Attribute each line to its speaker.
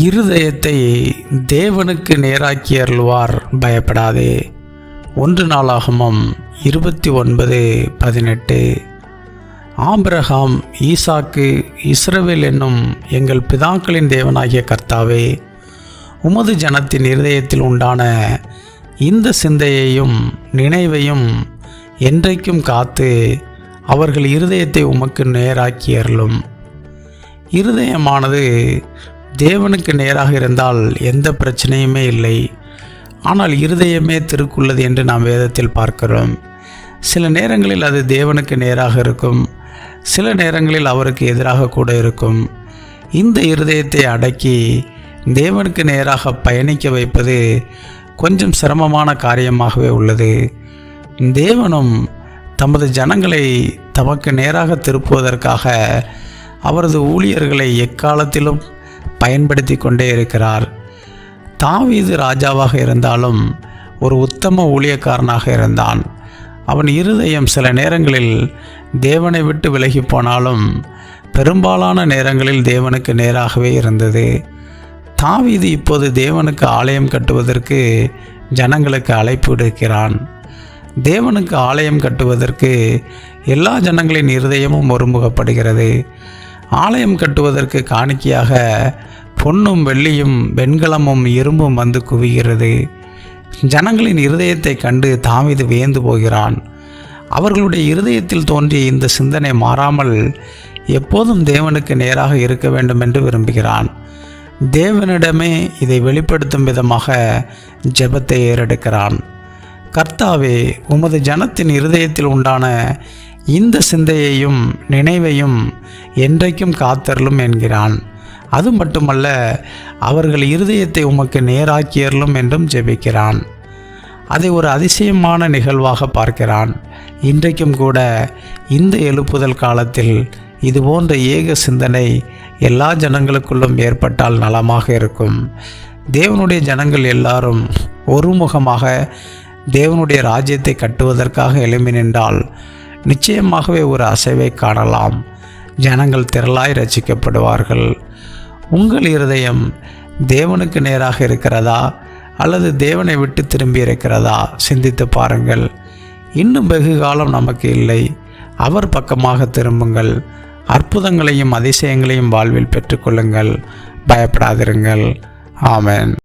Speaker 1: இருதயத்தை தேவனுக்கு நேராக்கி அருள்வார். பயப்படாதே. ஒன்று நாளாகமம் இருபத்தி ஒன்பது பதினெட்டு. ஆபிரகாம் ஈசாக்கு இஸ்ரவேல் என்னும் எங்கள் பிதாக்களின் தேவனாகிய கர்த்தாவே உமது ஜனத்தின் இருதயத்தில் உண்டான இந்த சிந்தையையும் நினைவையும் என்றைக்கும் காத்து அவர்கள் இருதயத்தை உமக்கு நேராக்கி அருளும். இருதயமானது தேவனுக்கு நேராக இருந்தால் எந்த பிரச்சனையுமே இல்லை. ஆனால் இருதயமே திருக்குள்ளது என்று நாம் வேதத்தில் பார்க்கிறோம். சில நேரங்களில் அது தேவனுக்கு நேராக இருக்கும். சில நேரங்களில் அவருக்கு எதிராக கூட இருக்கும். இந்த இருதயத்தை அடக்கி தேவனுக்கு நேராக பயணிக்க வைப்பது கொஞ்சம் சிரமமான காரியமாகவே உள்ளது. தேவனும் தமது ஜனங்களை தமக்கு நேராக திருப்புவதற்காக அவரது ஊழியர்களை எக்காலத்திலும் பயன்படுத்தி கொண்டே இருக்கிறார். தாவீது ராஜாவாக இருந்தாலும் ஒரு உத்தம ஊழியக்காரனாக இருந்தான். அவன் இருதயம் சில நேரங்களில் தேவனை விட்டு விலகி போனாலும் பெரும்பாலான நேரங்களில் தேவனுக்கு நேராகவே இருந்தது. தாவீது இப்போது தேவனுக்கு ஆலயம் கட்டுவதற்கு ஜனங்களுக்கு அழைப்பு விடுக்கிறான். தேவனுக்கு ஆலயம் கட்டுவதற்கு எல்லா ஜனங்களின் இருதயமும் ஒருமுகப்படுகிறது. ஆலயம் கட்டுவதற்கு காணிக்கையாக பொன்னும் வெள்ளியும் வெண்கலமும் இரும்பும் வந்து குவிகிறது. ஜனங்களின் இருதயத்தை கண்டு தாமிது வியந்து போகிறான். அவர்களுடைய இருதயத்தில் தோன்றிய இந்த சிந்தனை மாறாமல் எப்போதும் தேவனுக்கு நேராக இருக்க வேண்டும் என்று விரும்புகிறான். தேவனிடமே இதை வெளிப்படுத்தும் விதமாக ஜெபத்தை ஏறெடுக்கிறான். கர்த்தாவே உமது ஜனத்தின் இருதயத்தில் உண்டான இந்த சிந்தையையும் நினைவையும் என்றைக்கும் காத்தருளும் என்கிறான். அது மட்டுமல்ல அவர்கள் இருதயத்தை உமக்கு நேராக்கியருளும் என்றும் ஜெபிக்கிறான். அதை ஒரு அதிசயமான நிகழ்வாக பார்க்கிறான். இன்றைக்கும் கூட இந்த எழுப்புதல் காலத்தில் இது போன்ற ஏக சிந்தனை எல்லா ஜனங்களுக்குள்ளும் ஏற்பட்டால் நலமாக இருக்கும். தேவனுடைய ஜனங்கள் எல்லாரும் ஒருமுகமாக தேவனுடைய ராஜ்யத்தை கட்டுவதற்காக எழுமி நின்றால் நிச்சயமாகவே ஒரு அசைவை காணலாம். ஜனங்கள் திரளாய் ரசிக்கப்படுவார்கள். உங்கள் இருதயம் தேவனுக்கு நேராக இருக்கிறதா? அல்லது தேவனை விட்டு திரும்பி இருக்கிறதா? சிந்தித்து பாருங்கள். இன்னும் வெகு காலம் நமக்கு இல்லை. அவர் பக்கமாக திரும்புங்கள். அற்புதங்களையும் அதிசயங்களையும் வாழ்வில் பெற்றுக்கொள்ளுங்கள். பயப்படாதிருங்கள். ஆமேன்.